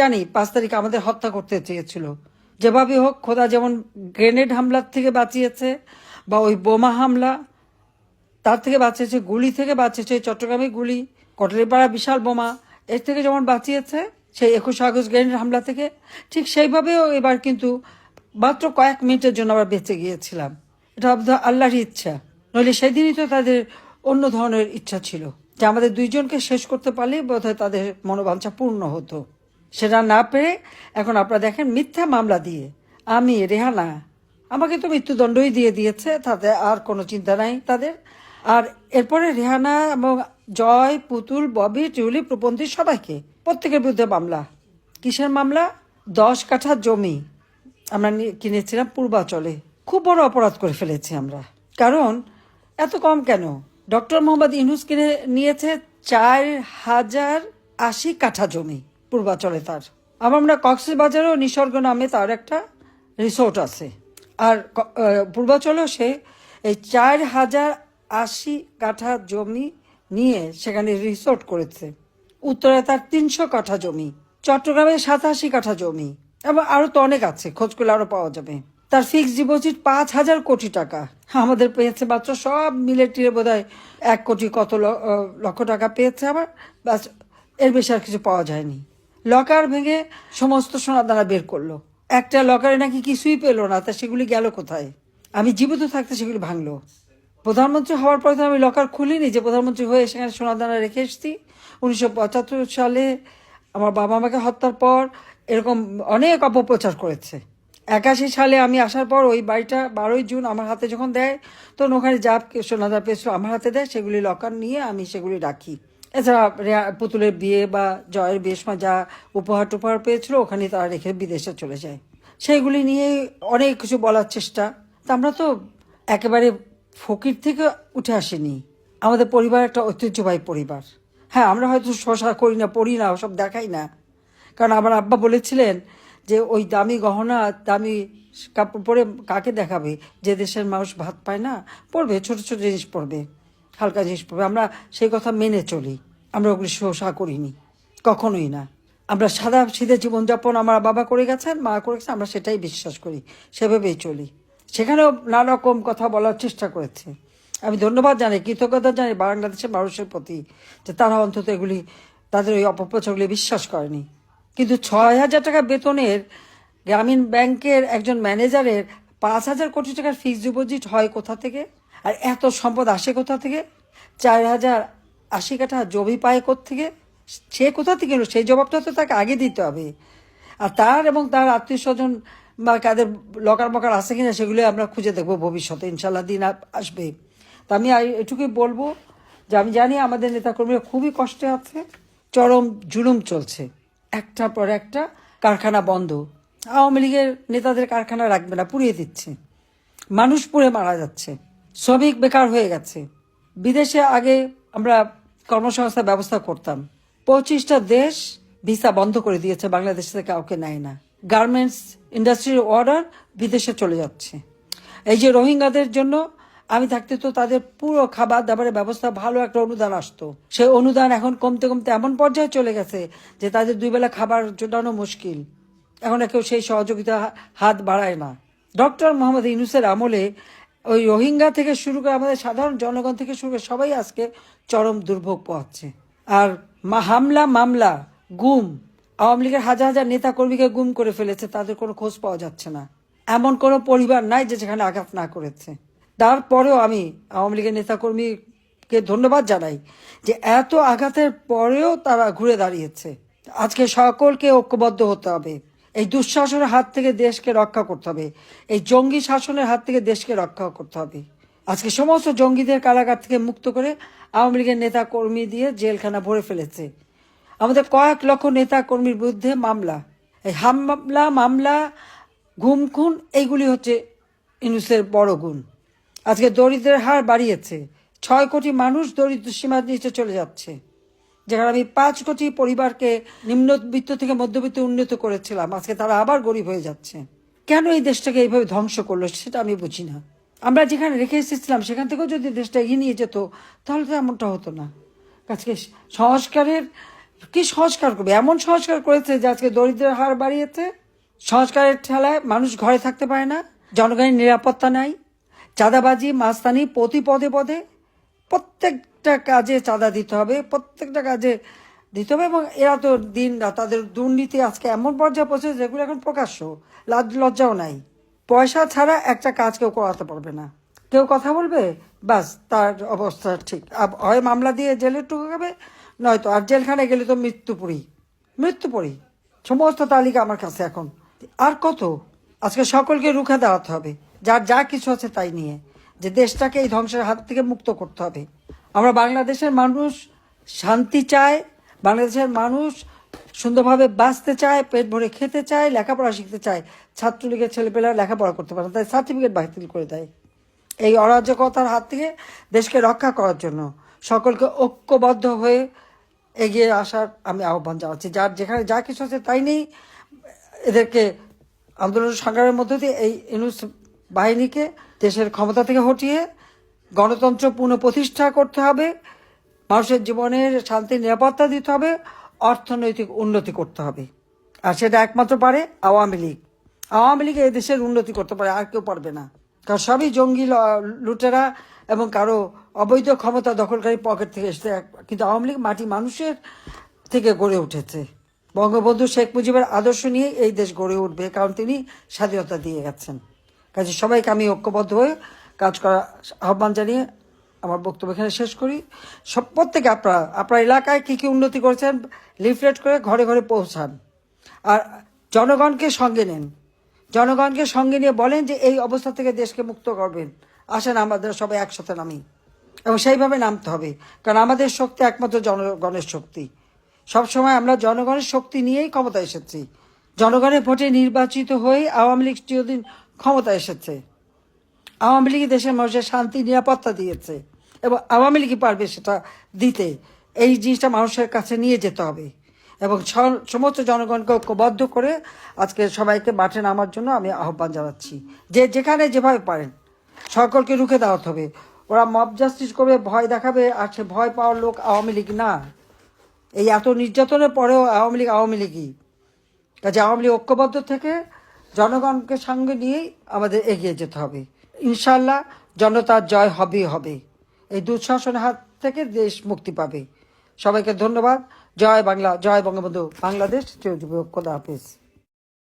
জানি, পাঁচ তারিখ আমাদের হত্যা করতে চেয়েছিল। যেভাবে হোক, খোদা যেমন গ্রেনেড হামলার থেকে বাঁচিয়েছে, বা ওই বোমা হামলা, তার থেকে বাঁচিয়েছে, গুলি থেকে বাঁচিয়েছে, চট্টগ্রামে গুলি, কটলিপাড়া বিশাল বোমা, এর থেকে যেমন বাঁচিয়েছে, সেই একুশ আগস্ট গ্রেনেড হামলা থেকে, ঠিক সেইভাবেও এবার কিন্তু মাত্র কয়েক মিনিটের জন্য আবার বেঁচে গিয়েছিলাম। এটা বোধহয় আল্লাহরই ইচ্ছা, নইলে সেদিনই তো তাদের অন্য ধরনের ইচ্ছা ছিল, যে আমাদের দুইজনকে শেষ করতে পারলেই বোধহয় তাদের মনোবাঞ্ছা পূর্ণ হতো। সেটা না পেরে এখন আপনারা দেখেন মিথ্যা মামলা দিয়ে। আমি, রেহানা, আমাকে তো মৃত্যুদণ্ডই দিয়ে দিয়েছে, তাতে আর কোনো চিন্তা নাই তাদের। আর এরপরে রেহানা এবং জয়, পুতুল, ববি, টিউলি প্রপন্থী সবাইকে, প্রত্যেকের বিরুদ্ধে মামলা। কিসের মামলা? দশ কাঠা জমি আমরা কিনেছিলাম পূর্বাচলে। খুব বড় অপরাধ করে ফেলেছি আমরা। কারণ এত কম কেন? ডক্টর মোহাম্মদ ইনুস কিনে নিয়েছে চার হাজার আশি কাঠা জমি। পূর্বাচলে তার। আবার আমরা কক্সবাজারেও নিসর্গ নামে তার একটা রিসোর্ট আছে। আর পূর্বাচলেও সে এই চার হাজার আশি কাঠা জমি নিয়ে সেখানে রিসোর্ট করেছে। উত্তরে তার তিনশো কাঠা জমি, চট্টগ্রামে সাতাশি কাঠা জমি, এবং আরও তো অনেক আছে, খোঁজ করলে আরও পাওয়া যাবে। তার ফিক্সড ডিপোজিট পাঁচ হাজার কোটি টাকা। আমাদের পেয়েছে মাত্র সব মিলে টিলে বোধ এক কোটি কত লক্ষ টাকা পেয়েছে আবার। ব্যাস, এর বেশি আর কিছু পাওয়া যায়নি। লকার ভেঙে সমস্ত সোনাদানা বের করল। একটা লকারে নাকি কিছুই পেল না, তা সেগুলি গেল কোথায়? আমি জীবিত থাকতে সেগুলি ভাঙলো। প্রধানমন্ত্রী হওয়ার পরে তো আমি লকার খুলিনি, যে প্রধানমন্ত্রী হয়ে সেখানে সোনাদানা রেখে এসেছি। উনিশশো পঁচাত্তর সালে আমার বাবা আমাকে হত্যার পর এরকম অনেক অপপ্রচার করেছে। একাশি সালে আমি আসার পর ওই বাড়িটা বারোই জুন আমার হাতে যখন দেয়, তখন ওখানে যা সোনাদার পেয়েছিল আমার হাতে দেয়, সেগুলি লকার নিয়ে আমি সেগুলি রাখি। এছাড়া পুতুলের বিয়ে বা জয়ের বিয়ের সময় যা উপহার টুপহার পেয়েছিল, ওখানে তারা রেখে বিদেশে চলে যায়। সেইগুলি নিয়ে অনেক কিছু বলার চেষ্টা। তা আমরা তো একেবারে ফকির থেকে উঠে আসেনি। আমাদের পরিবার একটা ঐতিহ্যবাহী পরিবার। হ্যাঁ আমরা হয়তো শশা করি না, পড়ি না, ওসব দেখাই না। কারণ আমার আব্বা বলেছিলেন যে, ওই দামি গহনা, দামি কাপড় পরে কাকে দেখাবে? যে দেশের মানুষ ভাত পায় না পড়বে ছোট ছোট জিনিস পড়বে হালকা জিনিস পড়বে আমরা সেই কথা মেনে চলি। আমরা ওগুলি করিনি, কখনোই না। আমরা সাদা সিধে জীবনযাপন আমার বাবা করে গেছেন, মা করে গেছেন, আমরা সেটাই বিশ্বাস করি, সেভাবেই চলি। সেখানেও নানা রকম কথা বলার চেষ্টা করেছে। আমি ধন্যবাদ জানাই, কৃতজ্ঞতা জানাই বাংলাদেশের মানুষের প্রতি যে তারা অন্তত এগুলি, তাদের ওই অপপ্রচারগুলি বিশ্বাস করেনি। কিন্তু ছয় হাজার টাকা বেতনের গ্রামীণ ব্যাংকের একজন ম্যানেজারের পাঁচ হাজার কোটি টাকার ফিক্সড ডিপোজিট হয় কোথা থেকে? আর এত সম্পদ আসে কোথা থেকে? চার হাজার আশি কাঠা জমি পায় থেকে সে কোথা থেকে সেই জবাবটা তো তাকে আগে দিতে হবে। আর তার এবং তার আত্মীয় স্বজন বা কাদের লকার মকার আছে কিনা সেগুলো আমরা খুঁজে দেখব ভবিষ্যতে। ইনশাল্লাহ দিন আসবে। তা আমি এটুকুই বলব যে আমি জানি আমাদের নেতাকর্মীরা খুবই কষ্টে আছে, চরম জুলুম চলছে। একটার পর একটা কারখানা বন্ধ। আওয়ামী লীগের নেতাদের কারখানা রাখবে না, পুড়িয়ে দিচ্ছে। মানুষ পুড়ে মারা যাচ্ছে। শ্রমিক বেকার হয়ে গেছে। বিদেশে আগে আমরা কর্মসংস্থার ব্যবস্থা করতাম। পঁচিশটা দেশ ভিসা বন্ধ করে দিয়েছে, বাংলাদেশ থেকে কাউকে নেয় না। গার্মেন্টস ইন্ডাস্ট্রির অর্ডার বিদেশে চলে যাচ্ছে। এই যে রোহিঙ্গাদের জন্য আমি থাকতে তো তাদের পুরো খাবার দাবারের ব্যবস্থা, ভালো একটা অনুদান আসতো। সেই অনুদান এখন কমতে কমতে এমন পর্যায়ে চলে গেছে যে তাদের দুই বেলা খাবার জোটানো মুশকিল। এখন কেউ সেই সহযোগিতা হাত বাড়ায় না। ডক্টর মোহাম্মদ ইউনুসের আমলে ওই রোহিঙ্গা থেকে শুরু করে আমাদের সাধারণ জনগণ থেকে শুরু করে সবাই আজকে চরম দুর্ভোগ পাচ্ছে আর হামলা, মামলা, গুম, আওয়ামী লীগের হাজার হাজার নেতা কর্মীকে গুম করে ফেলেছে, তাদের কোনো খোঁজ পাওয়া যাচ্ছে না। এমন কোনো পরিবার নাই যে যেখানে আঘাত না করেছে। তারপরেও আমি আওয়ামী লীগের নেতাকর্মীকে ধন্যবাদ জানাই যে এত আঘাতের পরেও তারা ঘুরে দাঁড়িয়েছে। আজকে সকলকে ঐক্যবদ্ধ হতে হবে। এই দুঃশাসনের হাত থেকে দেশকে রক্ষা করতে হবে। এই জঙ্গি শাসনের হাত থেকে দেশকে রক্ষা করতে হবে। আজকে সমস্ত জঙ্গিদের কারাগার থেকে মুক্ত করে আওয়ামী লীগের নেতা কর্মী দিয়ে জেলখানা ভরে ফেলেছে। আমাদের কয়েক লক্ষ নেতা কর্মীর বিরুদ্ধে মামলা। এই হামলা, মামলা গুম খুন এইগুলি হচ্ছে ইনুসের বড় গুণ। আজকে দরিদ্রের হার বাড়িয়েছে। ছয় কোটি মানুষ দরিদ্র সীমার নিচে চলে যাচ্ছে। যেখানে আমি পাঁচ কোটি পরিবারকে নিম্নবিত্ত থেকে মধ্যবিত্ত উন্নত করেছিলাম, আজকে তারা আবার গরিব হয়ে যাচ্ছে। কেন এই দেশটাকে এইভাবে ধ্বংস করল সেটা আমি বুঝি না। আমরা যেখানে রেখে এসেছিলাম, সেখান থেকেও যদি দেশটা এগিয়ে নিয়ে যেত, তাহলে তো এমনটা হতো না। আজকে সংস্কারের, কি সংস্কার করবে? এমন সংস্কার করেছে যে আজকে দরিদ্রের হার বাড়িয়েছে, সংস্কারের ঠেলায় মানুষ ঘরে থাকতে পারে না, জনগণের নিরাপত্তা নাই, চাঁদাবাজি, মাস্তানি প্রতি পদে পদে প্রত্যেকটা কাজে চাঁদা দিতে হবে, প্রত্যেকটা কাজে দিতে হবে এবং এরা তো দিন তাদের দুর্নীতি আজকে এমন পর্যায়ে পৌঁছে যেগুলো এখন প্রকাশ্য লাজ লজ্জাও নাই। পয়সা ছাড়া একটা কাজ কেউ করাতে পারবে না। কেউ কথা বলবে, বাস তার অবস্থা ঠিক। হয় মামলা দিয়ে জেলে ঢুকাবে নয়তো আর জেলখানায় গেলে তো মৃত্যুপুরী মৃত্যুপুরী সমস্ত তালিকা আমার কাছে এখন। আর কত? আজকে সকলকে রুখে দাঁড়াতে হবে। যার যা কিছু আছে তাই নিয়ে। যে দেশটাকে এই ধ্বংসের হাত থেকে মুক্ত করতে হবে। আমরা বাংলাদেশের মানুষ শান্তি চায় বাংলাদেশের মানুষ সুন্দরভাবে বাঁচতে চায় পেট ভরে খেতে চায় লেখাপড়া শিখতে চায়। ছাত্রলীগের ছেলেপেলেরা লেখাপড়া করতে পারে না, তাই সার্টিফিকেট বাতিল করে দেয়। এই অরাজকতার হাত থেকে দেশকে রক্ষা করার জন্য সকলকে ঐক্যবদ্ধ হয়ে এগিয়ে আসার আমি আহ্বান জানাচ্ছি। যার যেখানে যা কিছু আছে তাই নেই এদেরকে আন্দোলন সংগ্রামের মধ্য দিয়ে এই ইনুস বাহিনীকে দেশের ক্ষমতা থেকে হটিয়ে গণতন্ত্র পুনঃপ্রতিষ্ঠা করতে হবে, মানুষের জীবনের শান্তি, নিরাপত্তা দিতে হবে, অর্থনৈতিক উন্নতি করতে হবে। আর সেটা একমাত্র পারে আওয়ামী লীগ। আওয়ামী লীগ এই দেশের উন্নতি করতে পারে, আর কেউ পারবে না। কারণ সবই জঙ্গি লুটেরা এবং কারও অবৈধ ক্ষমতা দখলকারী পকেট থেকে এসেছে। কিন্তু আওয়ামী লীগ মাটি মানুষের থেকে গড়ে উঠেছে। বঙ্গবন্ধু শেখ মুজিবের আদর্শ নিয়ে এই দেশ গড়ে উঠবে, কারণ তিনি স্বাধীনতা দিয়ে গেছেন। কাজে সবাইকে আমি ঐক্যবদ্ধ হয়ে কাজ করা আহ্বান জানিয়ে আমার বক্তব্য এখানে শেষ করি। সব প্রত্যেকে আপনারা, আপনার এলাকায় কী কী উন্নতি করেছেন, লিফলেট করে ঘরে ঘরে পৌঁছান। আর জনগণকে সঙ্গে নেন। জনগণকে সঙ্গে নিয়ে বলেন যে এই অবস্থা থেকে দেশকে মুক্ত করবেন। আসেন আমাদের সবাই একসাথে নামি। এবং সেইভাবে নামতে হবে। কারণ আমাদের শক্তি একমাত্র জনগণের শক্তি। সবসময় আমরা জনগণের শক্তি নিয়েই ক্ষমতা এসেছি। জনগণের ভোটে নির্বাচিত হয়ে আওয়ামী লীগ চিরদিন ক্ষমতা এসেছে। আওয়ামী লীগ দেশের মানুষের শান্তি, নিরাপত্তা দিয়েছে। এবং আওয়ামী লীগই পারবে সেটা দিতে। এই জিনিসটা মানুষের কাছে নিয়ে যেতে হবে। এবং সমস্ত জনগণকে ঐক্যবদ্ধ করে আজকে সবাইকে মাঠে নামার জন্য আমি আহ্বান জানাচ্ছি। যে যেখানে যেভাবে পারেন, সকলকে রুখে দাঁড়াতে হবে। ওরা মব জাস্টিস করবে, ভয় দেখাবে, আর সে ভয় পাওয়ার লোক আওয়ামী লীগ না। এই এত নির্যাতনের পরেও আওয়ামী লীগ আওয়ামী লীগই। কাজে আওয়ামী লীগ ঐক্যবদ্ধ থেকে জনগণকে সঙ্গে নিয়েই আমাদের এগিয়ে যেতে হবে। ইনশাল্লাহ জনতার জয় হবেই হবে। এই দুঃশাসনের হাত থেকে দেশ মুক্তি পাবে। সবাইকে ধন্যবাদ। জয় বাংলা, জয় বঙ্গবন্ধু। বাংলাদেশ খোদা হাফিজ।